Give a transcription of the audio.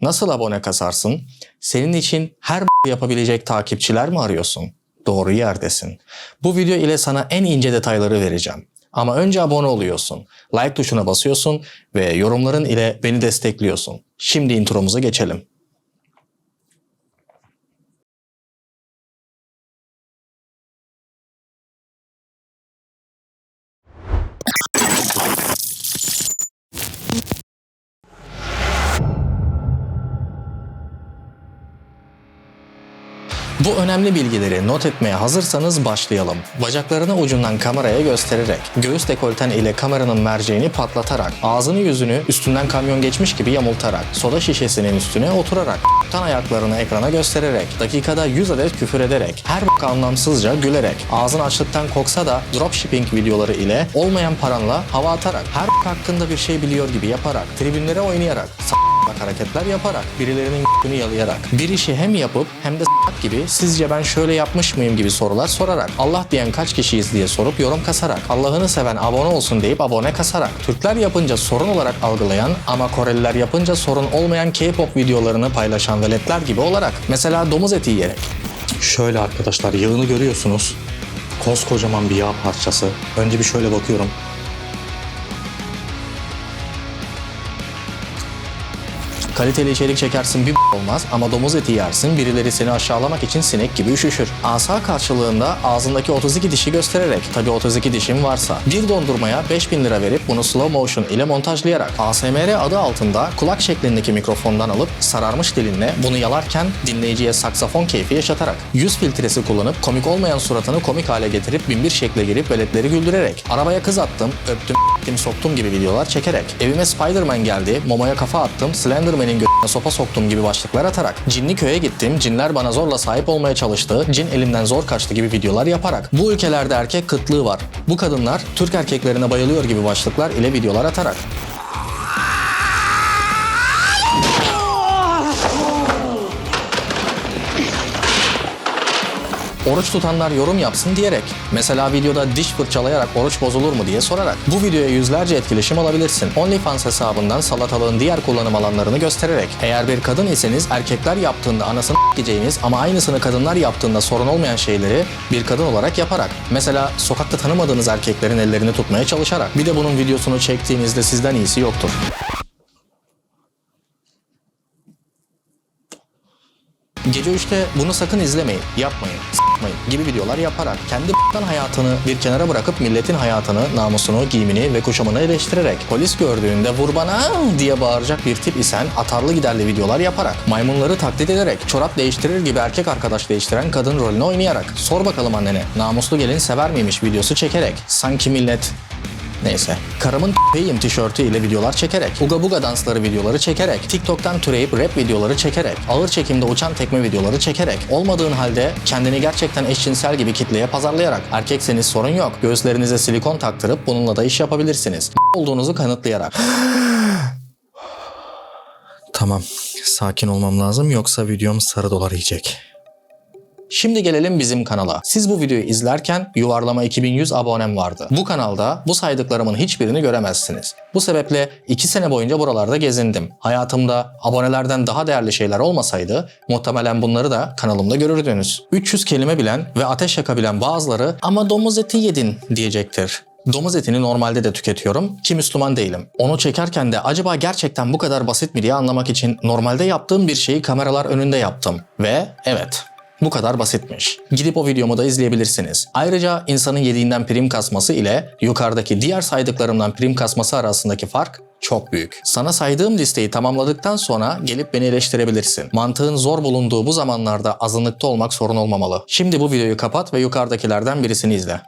Nasıl abone kasarsın? Senin için her yapabilecek takipçiler mi arıyorsun? Doğru yerdesin. Bu video ile sana en ince detayları vereceğim. Ama önce abone oluyorsun, like tuşuna basıyorsun ve yorumların ile beni destekliyorsun. Şimdi intromuza geçelim. Bu önemli bilgileri not etmeye hazırsanız başlayalım. Bacaklarını ucundan kameraya göstererek, göğüs dekolten ile kameranın merceğini patlatarak, ağzını yüzünü üstünden kamyon geçmiş gibi yamultarak, soda şişesinin üstüne oturarak, tan ayaklarını ekrana göstererek, dakikada 100 adet küfür ederek, her bok anlamsızca gülerek, ağzın açlıktan koksa da dropshipping videoları ile olmayan paranla hava atarak, her bok hakkında bir şey biliyor gibi yaparak, tribünlere oynayarak, s**lak hareketler yaparak, birilerinin g***ünü yalayarak, bir işi hem yapıp hem de s**lak gibi sizce ben şöyle yapmış mıyım gibi sorular sorarak, Allah diyen kaç kişiyiz diye sorup yorum kasarak, Allah'ını seven abone olsun deyip abone kasarak, Türkler yapınca sorun olarak algılayan ama Koreliler yapınca sorun olmayan K-pop videolarını paylaşan veletler gibi olarak, mesela domuz eti yiyerek. Şöyle arkadaşlar yağını görüyorsunuz. Koskocaman bir yağ parçası. Önce bir şöyle bakıyorum. Kaliteli içerik çekersin bir olmaz ama domuz eti yersin birileri seni aşağılamak için sinek gibi üşüşür. Asa karşılığında ağzındaki 32 dişi göstererek tabi 32 dişin varsa bir dondurmaya 5000 lira verip bunu slow motion ile montajlayarak ASMR adı altında kulak şeklindeki mikrofondan alıp sararmış dilinle bunu yalarken dinleyiciye saksafon keyfi yaşatarak yüz filtresi kullanıp komik olmayan suratını komik hale getirip binbir şekle girip veletleri güldürerek arabaya kız attım öptüm s**tim, soktum gibi videolar çekerek evime Spider-Man geldi Momo'ya kafa attım Slenderman'in göğüne sopa soktum gibi başlıklar atarak cinli köye gittim cinler bana zorla sahip olmaya çalıştı cin elimden zor kaçtı gibi videolar yaparak. Bu ülkelerde erkek kıtlığı var. Bu kadınlar Türk erkeklerine bayılıyor gibi başlıklar ile videolar atarak Oruç tutanlar yorum yapsın diyerek, mesela videoda diş fırçalayarak oruç bozulur mu diye sorarak, bu videoya yüzlerce etkileşim alabilirsin. OnlyFans hesabından salatalığın diğer kullanım alanlarını göstererek, eğer bir kadın iseniz erkekler yaptığında anasını gideceğiniz ama aynısını kadınlar yaptığında sorun olmayan şeyleri bir kadın olarak yaparak, mesela sokakta tanımadığınız erkeklerin ellerini tutmaya çalışarak, bir de bunun videosunu çektiğinizde sizden iyisi yoktur. Gece 3'te bunu sakın izlemeyin, yapmayın, s**mayın gibi videolar yaparak kendi b**tan hayatını bir kenara bırakıp milletin hayatını, namusunu, giyimini ve kuşamını eleştirerek polis gördüğünde vur bana diye bağıracak bir tip isen atarlı giderli videolar yaparak maymunları taklit ederek çorap değiştirir gibi erkek arkadaş değiştiren kadın rolünü oynayarak sor bakalım annene namuslu gelin sever miymiş? videosu çekerek sanki millet Neyse. Karımın peyim tişörtü ile videolar çekerek, uga buga dansları videoları çekerek, TikTok'tan türeyip rap videoları çekerek, ağır çekimde uçan tekme videoları çekerek, olmadığın halde kendini gerçekten eşcinsel gibi kitleye pazarlayarak, erkekseniz sorun yok, göğüslerinize silikon taktırıp bununla da iş yapabilirsiniz. olduğunuzu kanıtlayarak. tamam, sakin olmam lazım yoksa videom sarı dolar yiyecek. Şimdi gelelim bizim kanala. Siz bu videoyu izlerken yuvarlama 2100 abonem vardı. Bu kanalda bu saydıklarımın hiçbirini göremezsiniz. Bu sebeple 2 sene boyunca buralarda gezindim. Hayatımda abonelerden daha değerli şeyler olmasaydı muhtemelen bunları da kanalımda görürdünüz. 300 kelime bilen ve ateş yakabilen bazıları ama domuz eti yedin diyecektir. Domuz etini normalde de tüketiyorum ki Müslüman değilim. Onu çekerken de acaba gerçekten bu kadar basit mi diye anlamak için normalde yaptığım bir şeyi kameralar önünde yaptım. Ve evet bu kadar basitmiş. Gidip o videomu da izleyebilirsiniz. Ayrıca insanın yediğinden prim kasması ile yukarıdaki diğer saydıklarımdan prim kasması arasındaki fark çok büyük. Sana saydığım listeyi tamamladıktan sonra gelip beni eleştirebilirsin. Mantığın zor bulunduğu bu zamanlarda azınlıkta olmak sorun olmamalı. Şimdi bu videoyu kapat ve yukarıdakilerden birisini izle.